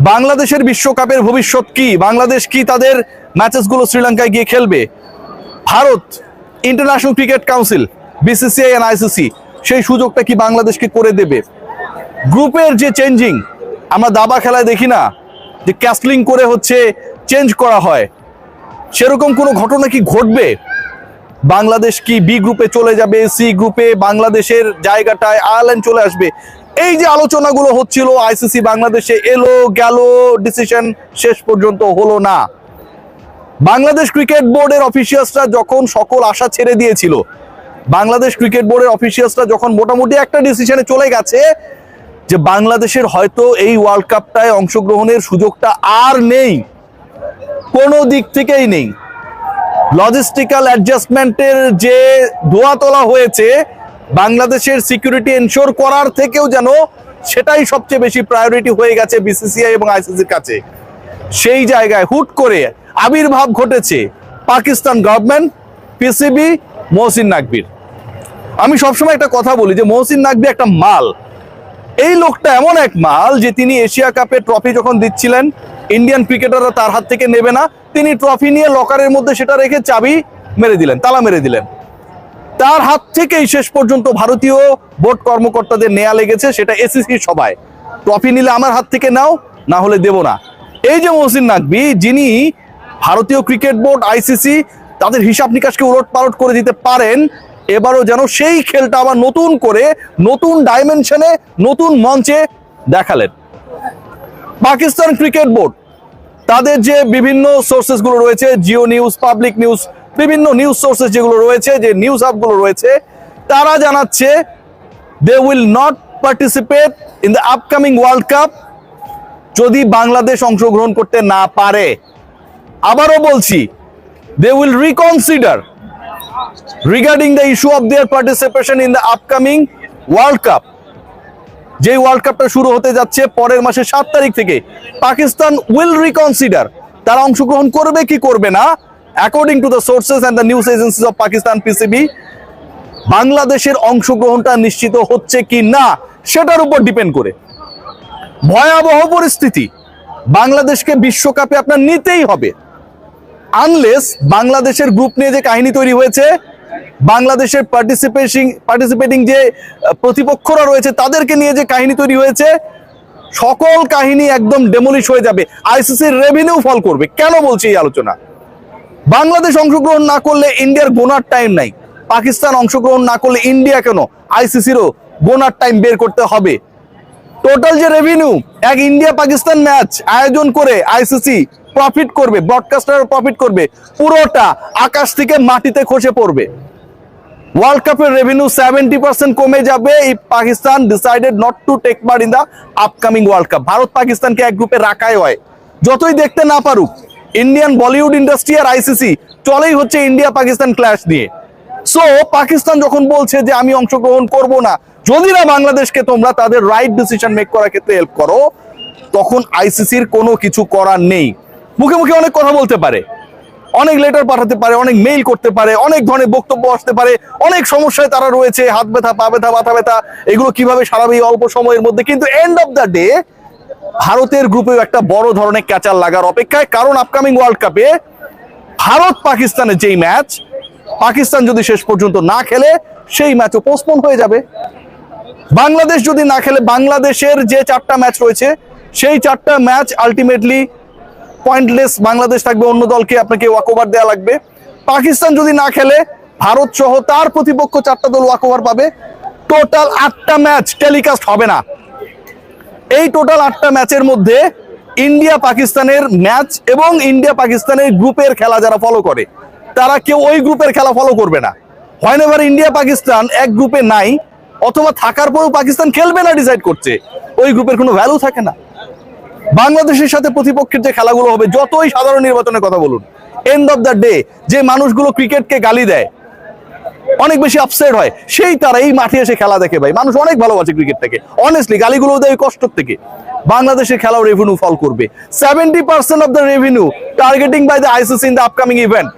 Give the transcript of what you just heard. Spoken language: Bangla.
বাংলাদেশের বিশ্বকাপের ভবিষ্যৎ কি? বাংলাদেশ কি তাদের ম্যাচেসগুলো শ্রীলঙ্কায় গিয়ে খেলবে? Bharat international cricket council BCCI and ICC সেই সুযোগটা কি বাংলাদেশকে করে দেবে? গ্রুপের যে চেঞ্জিং আমরা দাবা খেলায় দেখি না যে ক্যাসলিং করে হচ্ছে চেঞ্জ করা হয়। সেরকম কোনো ঘটনা কি ঘটবে? বাংলাদেশ কি বি গ্রুপে চলে যাবে সি গ্রুপে বাংলাদেশের জায়গাটায় আয়ারল্যান্ড চলে আসবে? এই যে আলোচনাগুলো হচ্ছিল আইসিসি বাংলাদেশে এলো, গেল ডিসিশন শেষ পর্যন্ত হলো না। বাংলাদেশ ক্রিকেট বোর্ডের অফিসিয়ালসরা যখন সকল আশা ছেড়ে দিয়েছিল, বাংলাদেশ ক্রিকেট বোর্ডের অফিসিয়ালসরা যখন মোটামুটি একটা ডিসিশনে চলে গেছে যে বাংলাদেশের হয়তো এই ওয়ার্ল্ড কাপটায় অংশগ্রহণের সুযোগটা আর নেই, কোনো দিক থেকেই নেই। লজিস্টিক্যাল অ্যাডজাস্টমেন্টের যে ধোয়া তোলা হয়েছে বাংলাদেশের সিকিউরিটি এনশোর করার থেকেও যেন সেটাই সবচেয়ে বেশি প্রায়োরিটি হয়ে গেছে বিসিসিআই এবং আইসিসির কাছে। সেই জায়গায় হুট করে আবির্ভাব ঘটেছে পাকিস্তান গভর্নমেন্ট পিসিবি মহসিন নাকবির আমি সবসময় একটা কথা বলি যে মহসিন নাকবি একটা মাল। এই লোকটা এমন এক মাল যে তিনি এশিয়া কাপে ট্রফি যখন দিচ্ছিলেন ইন্ডিয়ান ক্রিকেটাররা তার হাত থেকে নেবে না, তিনি ট্রফি নিয়ে লকারের মধ্যে সেটা রেখে চাবি মেরে দিলেন, তালা মেরে দিলেন। তার হাত থেকেই শেষ পর্যন্ত ভারতীয় বোর্ড কর্মকর্তাদের নেয়া লেগেছে, সেটা এসিসি সবাই ট্রফি নিলে আমার হাত থেকে নাও, না হলে দেব না। এই যে মহসিন নাকবি যিনি ভারতীয় ক্রিকেট বোর্ড আইসিসি তাদের হিসাব নিকাশকে উলট পালট করে দিতে পারেন, এবারও যেন সেই খেলটা আবার নতুন করে, নতুন ডাইমেনশনে নতুন মঞ্চে দেখালেন। পাকিস্তান ক্রিকেট বোর্ড, তাদের যে বিভিন্ন সোর্সেসগুলো রয়েছে জিও নিউজ পাবলিক নিউজ বিভিন্ন নিউজ সোর্সেস যেগুলো রয়েছে, যে নিউজ হাবগুলো রয়েছে, তারা জানাচ্ছে they will not participate in the upcoming World Cup যদি বাংলাদেশ অংশগ্রহণ করতে না পারে। আবারও বলছি they will reconsider regarding the issue of their participation in the upcoming World Cup যে ওয়ার্ল্ড কাপটা শুরু হতে যাচ্ছে পরের মাসের সাত তারিখ থেকে, পাকিস্তান উইল রিকনসিডার তারা অংশগ্রহণ করবে কি করবে না? According to the sources and the news agencies of Pakistan PCB বাংলাদেশের অংশগ্রহণটা নিশ্চিত হচ্ছে কি না, সেটার উপর ডিপেন্ড করে। ভয়াবহ পরিস্থিতি। বাংলাদেশকে বিশ্বকাপে আপনার নিতেই হবে। আনলেস বাংলাদেশের গ্রুপ নিয়ে যে কাহিনী তৈরি হয়েছে, বাংলাদেশের পার্টিসিপেশন পার্টিসিপেটিং যে প্রতিপক্ষরা রয়েছে, তাদেরকে নিয়ে যে কাহিনী তৈরি হয়েছে, সকল কাহিনী একদম ডেমলিশ হয়ে যাবে। আইসিসির রেভিনিউ ফল করবে। কেন বলছি এই আলোচনা? বাংলাদেশ অংশগ্রহণ না করলে ইন্ডিয়ার গোনার টাইম নাই। পাকিস্তান অংশগ্রহণ না করলে ইন্ডিয়া কেন? আইসিসিরও গোনার টাইম বের করতে হবে। টোটাল যে রেভিনিউ এক ইন্ডিয়া পাকিস্তান ম্যাচ আয়োজন করে আইসিসি প্রফিট করবে ব্রডকাস্টার প্রফিট করবে, পুরোটা আকাশ থেকে মাটিতে খসে পড়বে। ওয়ার্ল্ড কাপের রেভিনিউ সেভেন্টি পার্সেন্ট কমে যাবে Pakistan decided not to take part in the upcoming World Cup Bharat পাকিস্তানকে এক গ্রুপে রাখাই হয়। যতই দেখতে না পারুক ইন্ডিয়ান বলিউড ইন্ডাস্ট্রি আর আইসিসি চলেই হচ্ছে ইন্ডিয়া পাকিস্তান ক্ল্যাশ নিয়ে সো পাকিস্তান যখন বলছে যে আমি অংশগ্রহণ করব না, যদি না বাংলাদেশকে তোমরা তাদের রাইট ডিসিশন মেক করার ক্ষেত্রে হেল্প করো, তখন আইসিসির কোনো কিছু করার নেই। মুখে মুখে অনেক কথা বলতে পারে, অনেক লেটার পাঠাতে পারে, অনেক মেইল করতে পারে, অনেক ধরনের বক্তব্য আসতে পারে, অনেক সমস্যায় তারা রয়েছে, হাত ব্যথা, পা ব্যথা, মাথা ব্যথা, এগুলো কীভাবে সারাবে অল্প সময়ের মধ্যে, কিন্তু এন্ড অফ দ্য ডে ভারতের গ্রুপেও একটা বড় ধরনের ক্যাচার লাগার অপেক্ষায়, কারণ আপকামিং ওয়ার্ল্ড কাপে ভারত পাকিস্তানের যেই ম্যাচ পাকিস্তান যদি শেষ পর্যন্ত না খেলে, সেই ম্যাচও পোস্টপোন হয়ে যাবে। বাংলাদেশ যদি না খেলে, বাংলাদেশের যে চারটা ম্যাচ রয়েছে, সেই চারটা ম্যাচ আলটিমেটলি পয়েন্টলেস বাংলাদেশ থাকবে, অন্য দলকে আপনাকে ওয়াকওভার দেওয়া লাগবে। পাকিস্তান যদি না খেলে, ভারত সহ তার প্রতিপক্ষ চারটা দল ওয়াকওভার পাবে। টোটাল আটটা ম্যাচ টেলিকাস্ট হবে না। এই টোটাল আটটা ম্যাচের মধ্যে ইন্ডিয়া পাকিস্তানের ম্যাচ এবং ইন্ডিয়া পাকিস্তানের গ্রুপের খেলা যারা ফলো করে, তারা কেউ ওই গ্রুপের খেলা ফলো করবে না। হয় এবার ইন্ডিয়া পাকিস্তান এক গ্রুপে নাই, অথবা থাকার পরেও পাকিস্তান খেলবে না ডিসাইড করছে। ওই গ্রুপের কোনো ভ্যালু থাকে না। বাংলাদেশের সাথে প্রতিপক্ষের যে খেলাগুলো হবে, যতই সাধারণ নির্বাচনের কথা বলুন এন্ড অফ দ্য ডে যে মানুষগুলো ক্রিকেটকে গালি দেয় অনেক বেশি আপসেট হয়। সেই তারা এই মাঠে এসে খেলা দেখে ভাই। মানুষ অনেক ভালোবাসে ক্রিকেটটাকে অনেস্টলি গালিগুলো দেয় কষ্ট থেকে। বাংলাদেশের খেলাও রেভিনিউ ফল করবে। Seventy percent of the revenue targeting by the ICC in the upcoming event